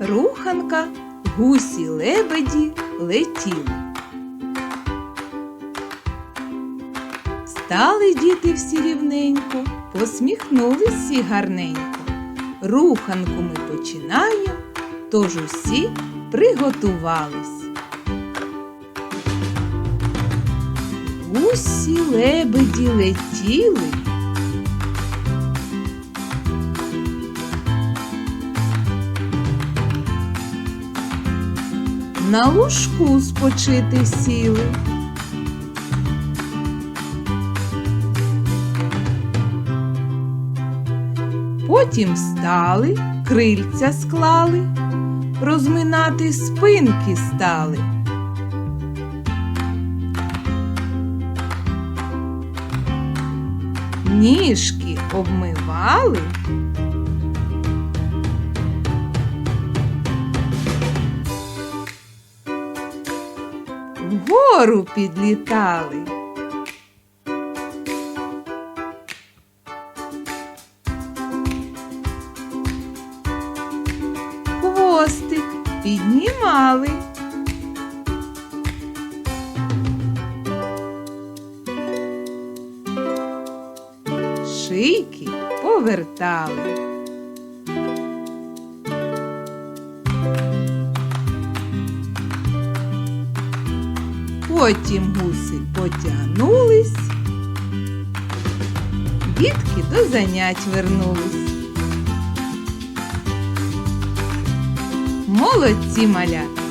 Руханка, гусі лебеді летіли. Стали діти всі рівненько, посміхнулись всі гарненько. Руханку ми починаємо, тож усі приготувались. Гусі лебеді летіли. На лужку спочити сіли. Потім встали, крильця склали, розминати спинки стали. Ніжки обмивали. Вгору підлітали. Хвостик піднімали. Шийки повертали. Потім гуси потягнулись, дітки до занять вернулись. Молодці малята!